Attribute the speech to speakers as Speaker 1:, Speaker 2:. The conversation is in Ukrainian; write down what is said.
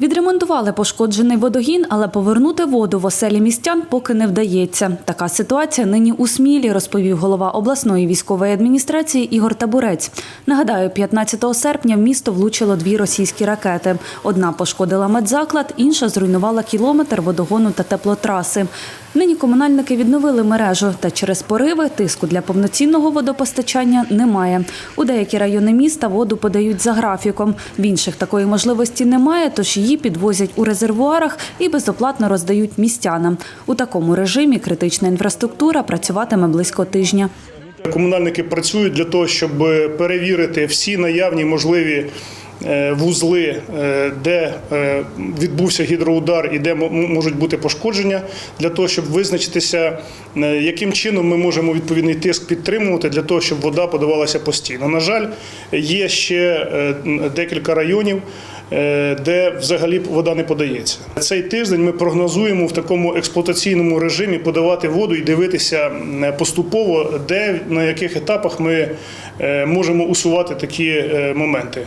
Speaker 1: Відремонтували пошкоджений водогін, але повернути воду в оселі містян поки не вдається. Така ситуація нині у Смілі, розповів голова обласної військової адміністрації Ігор Табурець. Нагадаю, 15 серпня в місто влучило дві російські ракети. Одна пошкодила медзаклад, інша зруйнувала кілометр водогону та теплотраси. Нині комунальники відновили мережу, та через пориви тиску для повноцінного водопостачання немає. У деякі райони міста воду подають за графіком. В інших такої можливості немає, тож її підвозять у резервуарах і безоплатно роздають містянам. У такому режимі критична інфраструктура працюватиме близько тижня.
Speaker 2: Комунальники працюють для того, щоб перевірити всі наявні можливі вузли, е, де е, відбувся гідроудар і де можуть бути пошкодження, для того, щоб визначитися, е, яким чином ми можемо відповідний тиск підтримувати для того, щоб вода подавалася постійно. На жаль, є ще е, декілька районів. е, Де взагалі вода не подається цей тиждень. Ми прогнозуємо в такому експлуатаційному режимі подавати воду і дивитися поступово, де на яких етапах ми е, можемо усувати такі е, моменти.